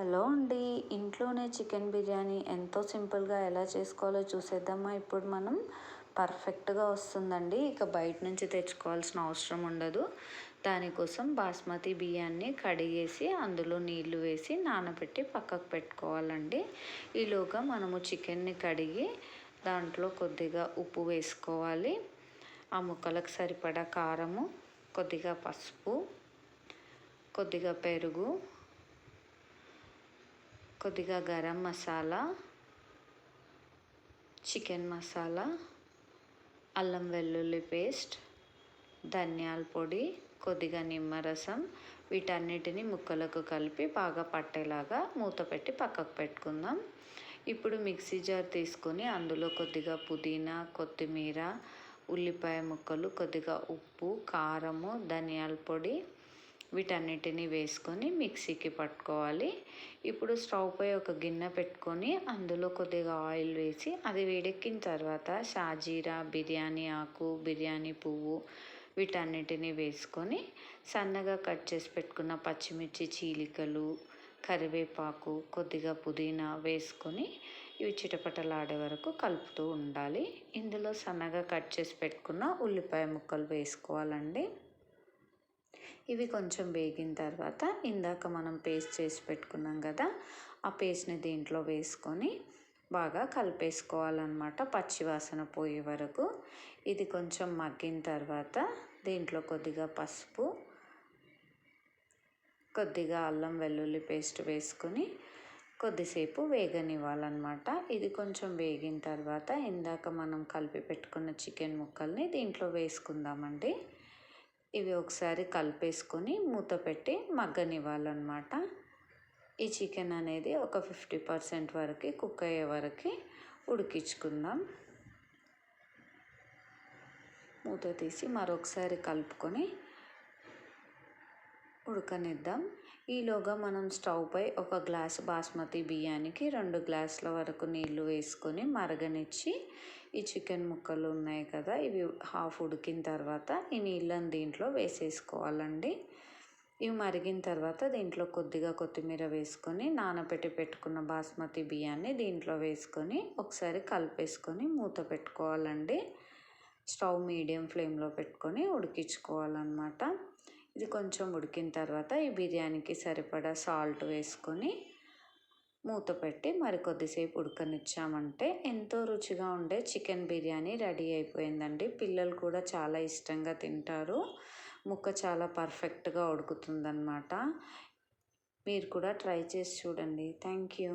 Hello అండి. ఇంట్లోనే chicken biryani ఎంతో సింపుల్గా ఎలా చేసుకోవాలో చూసేద్దామా? ఇప్పుడు మనం పర్ఫెక్ట్గా వస్తుందండి. ఇక బయట నుంచి తెచ్చుకోవాల్సిన అవసరం ఉండదు. దానికోసం బాస్మతి బియ్యాన్ని కడిగేసి అందులో నీళ్ళు వేసి నానబెట్టి పక్కకు పెట్టుకోవాలండి. ఈలోగా మనము చికెన్ని కడిగి దాంట్లో కొద్దిగా ఉప్పు వేసుకోవాలి. ఆ ముక్కలకు సరిపడా కారము కొద్దిగా పసుపు కొద్దిగా పెరుగు కొద్దిగా గరం మసాలా చికెన్ మసాలా అల్లం వెల్లుల్లి పేస్ట్ ధనియాల పొడి కొద్దిగా నిమ్మరసం వీటన్నిటిని ముక్కలకు కలిపి బాగా పట్టేలాగా మూత పెట్టి పక్కకు పెట్టుకుందాం. ఇప్పుడు మిక్సీ జార్ తీసుకొని అందులో కొద్దిగా పుదీనా కొత్తిమీర ఉల్లిపాయ ముక్కలు కొద్దిగా ఉప్పు కారము ధనియాల పొడి వీటన్నిటిని వేసుకొని మిక్సీకి పట్టుకోవాలి. ఇప్పుడు స్టవ్ పై ఒక గిన్నె పెట్టుకొని అందులో కొద్దిగా ఆయిల్ వేసి అది వేడెక్కిన తర్వాత షాజీరా బిర్యానీ ఆకు బిర్యానీ పువ్వు వీటన్నిటిని వేసుకొని సన్నగా కట్ చేసి పెట్టుకున్న పచ్చిమిర్చి చీలికలు కరివేపాకు కొద్దిగా పుదీనా వేసుకొని ఇవి చిటపటలాడే వరకు కలుపుతూ ఉండాలి. ఇందులో సన్నగా కట్ చేసి పెట్టుకున్న ఉల్లిపాయ ముక్కలు వేసుకోవాలండి. ఇవి కొంచెం వేగిన తర్వాత ఇందాక మనం పేస్ట్ చేసి పెట్టుకున్నాం కదా ఆ పేస్ట్ని దీంట్లో వేసుకొని బాగా కలిపేసుకోవాలన్నమాట పచ్చివాసన పోయే వరకు. ఇది కొంచెం మగ్గిన తర్వాత దీంట్లో కొద్దిగా పసుపు కొద్దిగా అల్లం వెల్లుల్లి పేస్ట్ వేసుకొని కొద్దిసేపు వేగనివ్వాలన్నమాట. ఇది కొంచెం వేగిన తర్వాత ఇందాక మనం కలిపి పెట్టుకున్న చికెన్ ముక్కల్ని దీంట్లో వేసుకుందామండి. ఇవి ఒకసారి కలిపేసుకొని మూత పెట్టి మగ్గనివ్వాలన్నమాట. ఈ చికెన్ అనేది ఒక ఫిఫ్టీ పర్సెంట్ వరకు కుక్ అయ్యే వరకు ఉడికించుకుందాం. మూత తీసి మరొకసారి కలుపుకొని ఉడకనిద్దాం. ఈలోగా మనం స్టవ్ పై ఒక గ్లాస్ బాస్మతి బియ్యానికి రెండు గ్లాసుల వరకు నీళ్ళు వేసుకొని మరగనిచ్చి ఈ చికెన్ ముక్కలు ఉన్నాయి కదా ఇవి హాఫ్ ఉడికిన తర్వాత ఈ నీళ్ళని దీంట్లో వేసేసుకోవాలండి. ఇవి మరిగిన తర్వాత దీంట్లో కొద్దిగా కొత్తిమీర వేసుకొని నానబెట్టి పెట్టుకున్న బాస్మతి బియ్యాన్ని దీంట్లో వేసుకొని ఒకసారి కలిపేసుకొని మూత పెట్టుకోవాలండి. స్టవ్ మీడియం ఫ్లేమ్లో పెట్టుకొని ఉడికించుకోవాలన్నమాట. ఇది కొంచెం ఉడికిన తర్వాత ఈ బిర్యానీకి సరిపడా సాల్ట్ వేసుకొని మూత పెట్టి మరి కొద్దిసేపు ఉడకనిచ్చామంటే ఎంతో రుచిగా ఉండే చికెన్ బిర్యానీ రెడీ అయిపోయిందండి. పిల్లలు కూడా చాలా ఇష్టంగా తింటారు. ముక్క చాలా పర్ఫెక్ట్గా ఉడుకుతుందన్నమాట. మీరు కూడా ట్రై చేసి చూడండి. Thank you.